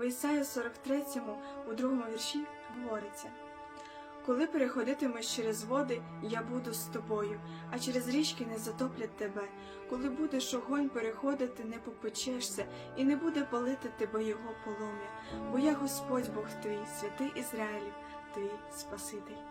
В Ісаї 43, у другому вірші говориться. Коли переходитимеш через води, я буду з тобою, а через річки не затоплять тебе. Коли будеш огонь переходити, не попечешся, і не буде палити тебе його полум'я, бо я Господь Бог твій, святий Ізраїлів, твій Спаситель.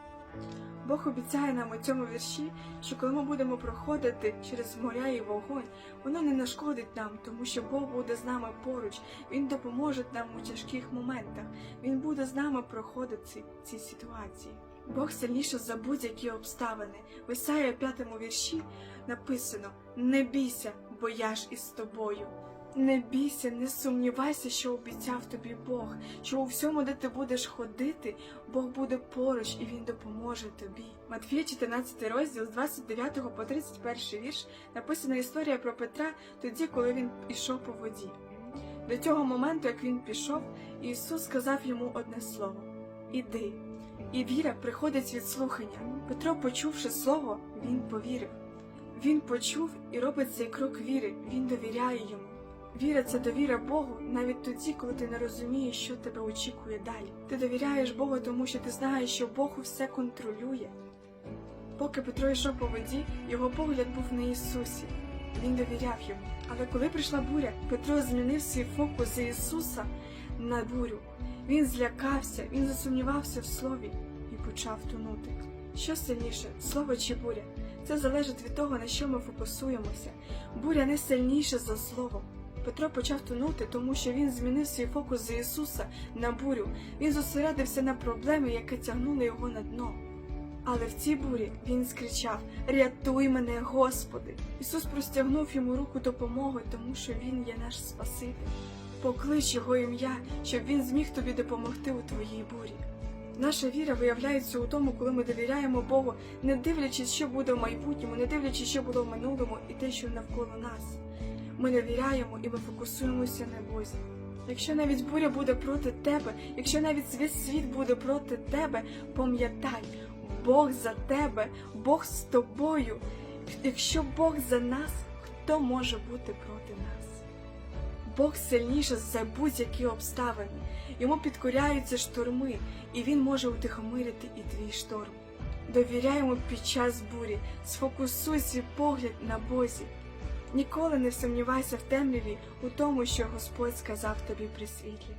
Бог обіцяє нам у цьому вірші, що коли ми будемо проходити через моря і вогонь, воно не нашкодить нам, тому що Бог буде з нами поруч, Він допоможе нам у тяжких моментах, Він буде з нами проходити ці, ці ситуації. Бог сильніше за будь-які обставини. В Ісаї 5 вірші написано: Не бійся, бо я ж із тобою. Не бійся, не сумнівайся, що обіцяв тобі Бог, що у всьому, де ти будеш ходити, Бог буде поруч і Він допоможе тобі. Матфія 14 розділ з 29 по 31 вірш написана історія про Петра тоді, коли він ішов по воді. До цього моменту, як він пішов, Ісус сказав йому одне слово Іди. І віра приходить від слухання. Петро, почувши слово, він повірив. Він почув і робить цей крок віри, він довіряє йому. Віра це довіра Богу навіть тоді, коли ти не розумієш, що тебе очікує далі. Ти довіряєш Богу, тому що ти знаєш, що Бог усе контролює. Поки Петро йшов по воді, його погляд був на Ісусі. Він довіряв йому. Але коли прийшла буря, Петро змінив свій фокус з Ісуса на бурю. Він злякався, він засумнівався в слові і почав тонути. Що сильніше, слово чи буря? Це залежить від того, на що ми фокусуємося. Буря не сильніша за слово. Петро почав тонути, тому що він змінив свій фокус з Ісуса на бурю. Він зосередився на проблемі, яка тягнула його на дно. Але в цій бурі він скричав Рятуй мене, Господи! Ісус простягнув йому руку допомоги, тому що Він є наш Спаситель. Поклич його ім'я, щоб він зміг тобі допомогти у твоїй бурі. Наша віра виявляється у тому, коли ми довіряємо Богу, не дивлячись, що буде в майбутньому, не дивлячись, що було в минулому і те, що навколо нас. Ми довіряємо і ми фокусуємося на Бозі. Якщо навіть буря буде проти тебе, якщо навіть весь світ буде проти тебе, пам'ятай, Бог за тебе, Бог з тобою. Якщо Бог за нас, хто може бути проти нас? Бог сильніше за будь-які обставини. Йому підкоряються шторми, і він може утихомирити і твій шторм. Довіряємо під час бурі, сфокусуй свій погляд на Бозі. Ніколи не сумнівайся в темряві у тому, що Господь сказав тобі при світлі.